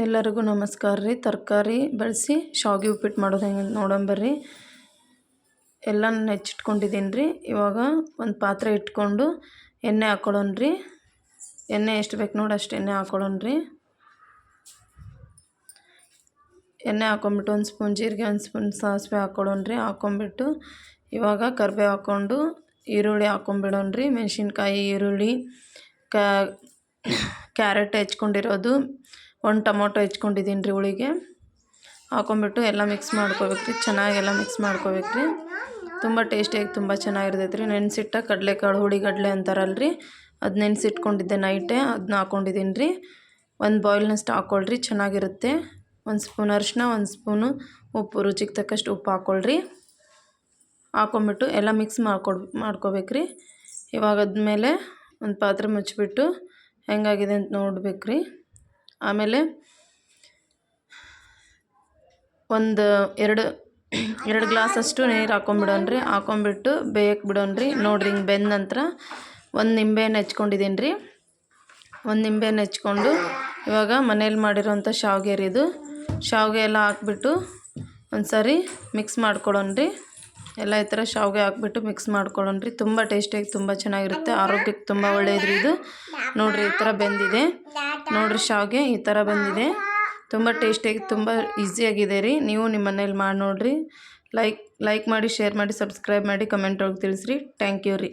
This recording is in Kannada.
ಎಲ್ಲರಿಗೂ ನಮಸ್ಕಾರ ರೀ. ತರಕಾರಿ ಬಳಸಿ ಶಾವಿಗೆ ಉಪ್ಪಿಟ್ಟು ಮಾಡೋದು ಹೆಂಗೆ ನೋಡೋಣ ಎಲ್ಲ ಹೆಚ್ಚಿಟ್ಕೊಂಡಿದ್ದೀನಿ ರೀ. ಇವಾಗ ಒಂದು ಪಾತ್ರೆ ಇಟ್ಕೊಂಡು ಎಣ್ಣೆ ಹಾಕ್ಕೊಳ್ಳೋಣ ರೀ. ಎಣ್ಣೆ ಎಷ್ಟು ಬೇಕು ನೋಡಿ ಅಷ್ಟು ಎಣ್ಣೆ ಹಾಕ್ಕೊಳ್ಳೋಣ ರೀ. ಎಣ್ಣೆ ಹಾಕ್ಕೊಂಬಿಟ್ಟು ಒಂದು ಸ್ಪೂನ್ ಜೀರಿಗೆ, ಒಂದು ಸ್ಪೂನ್ ಸಾಸಿವೆ ಹಾಕ್ಕೊಳ್ಳೋಣ ರೀ. ಹಾಕ್ಕೊಂಬಿಟ್ಟು ಇವಾಗ ಕರಿಬೇವು ಹಾಕ್ಕೊಂಡು ಈರುಳ್ಳಿ ಹಾಕ್ಕೊಂಬಿಡೋಣ ರೀ. ಮೆಣಸಿನ್ಕಾಯಿ, ಈರುಳ್ಳಿ ಕ್ಯಾರೆಟ್ ಹೆಚ್ಕೊಂಡಿರೋದು. ಒಂದು ಟೊಮೊಟೊ ಹೆಚ್ಕೊಂಡಿದ್ದೀನಿ ರೀ ಹುಳಿಗೆ. ಹಾಕೊಂಬಿಟ್ಟು ಎಲ್ಲ ಮಿಕ್ಸ್ ಮಾಡ್ಕೋಬೇಕು ರೀ. ಚೆನ್ನಾಗೆಲ್ಲ ಮಿಕ್ಸ್ ಮಾಡ್ಕೋಬೇಕು ರೀ. ತುಂಬ ಟೇಸ್ಟಿಯಾಗಿ ತುಂಬ ಚೆನ್ನಾಗಿರ್ತೈತೆ ರೀ. ನೆನೆಸಿಟ್ಟ ಕಡಲೆಕಾಳು, ಹುಳಿಗಡಲೆ ಅಂತಾರಲ್ಲ ರೀ. ಅದು ನೆನೆಸಿಟ್ಕೊಂಡಿದ್ದೆ ನೈಟೇ ಅದನ್ನ ಹಾಕ್ಕೊಂಡಿದ್ದೀನಿ ರೀ. ಒಂದು ಬಾಯ್ಲ್ನಷ್ಟು ಹಾಕ್ಕೊಳ್ರಿ ಚೆನ್ನಾಗಿರುತ್ತೆ. ಒಂದು ಸ್ಪೂನ್ ಅರಿಶಿನ ಒಂದು ಸ್ಪೂನು ಉಪ್ಪು, ರುಚಿಗೆ ತಕ್ಕಷ್ಟು ಉಪ್ಪು ಹಾಕ್ಕೊಳ್ರಿ ಹಾಕೊಂಬಿಟ್ಟು ಎಲ್ಲ ಮಿಕ್ಸ್ ಮಾಡ್ಕೊಡ್, ಮಾಡ್ಕೋಬೇಕು ರೀ. ಇವಾಗ ಅದ್ಮೇಲೆ ಒಂದು ಪಾತ್ರೆ ಮುಚ್ಚಿಬಿಟ್ಟು ಹೆಂಗಾಗಿದೆ ಅಂತ ನೋಡ್ಬೇಕು ರೀ. ಆಮೇಲೆ ಒಂದು ಎರಡು ಎರಡು ಗ್ಲಾಸಷ್ಟು ನೀರು ಹಾಕೊಂಬಿಡೋಣ ರೀ ಹಾಕೊಂಬಿಟ್ಟು ಬೇಯಕ್ಕೆ ಬಿಡೋಣ ರೀ ನೋಡಿರಿ ಹಿಂಗೆ ಬೆಂದ ನಂತರ ಒಂದು ನಿಂಬೆಹಣ್ಣು ಹೆಚ್ಕೊಂಡಿದ್ದೀನಿ ರೀ ಒಂದು ನಿಂಬೆಹಣ್ಣು ಹೆಚ್ಕೊಂಡು ಇವಾಗ ಮನೇಲಿ ಮಾಡಿರೋಂಥ ಶಾವಿಗೆ ರೀ ಇದು. ಶಾವಿಗೆ ಎಲ್ಲ ಹಾಕ್ಬಿಟ್ಟು ಒಂದು ಸರಿ ಮಿಕ್ಸ್ ಮಾಡ್ಕೊಳೋಣ ರೀ ಎಲ್ಲ ಈ ಥರ ಶಾವಿಗೆ ಹಾಕ್ಬಿಟ್ಟು ಮಿಕ್ಸ್ ಮಾಡ್ಕೊಳ್ಳೋಣ ರೀ ತುಂಬ ಟೇಸ್ಟಿಯಾಗಿ ತುಂಬ ಚೆನ್ನಾಗಿರುತ್ತೆ. ಆರೋಗ್ಯಕ್ಕೆ ತುಂಬ ಒಳ್ಳೆಯದು ಇದು. ನೋಡಿರಿ, ಈ ಥರ ಬೆಂದಿದೆ. ನೋಡಿರಿ, ಶಾವಿಗೆ ಈ ಥರ ಬಂದಿದೆ. ತುಂಬ ಟೇಸ್ಟಿಯಾಗಿ, ತುಂಬ ಈಸಿಯಾಗಿದೆ ರೀ. ನೀವು ನಿಮ್ಮ ಮನೇಲಿ ಮಾಡಿ ನೋಡಿರಿ. ಲೈಕ್ ಲೈಕ್ ಮಾಡಿ, ಶೇರ್ ಮಾಡಿ, ಸಬ್ಸ್ಕ್ರೈಬ್ ಮಾಡಿ, ಕಮೆಂಟ್ ಒಳಗೆ ತಿಳಿಸ್ರಿ. ಥ್ಯಾಂಕ್ ಯು ರೀ.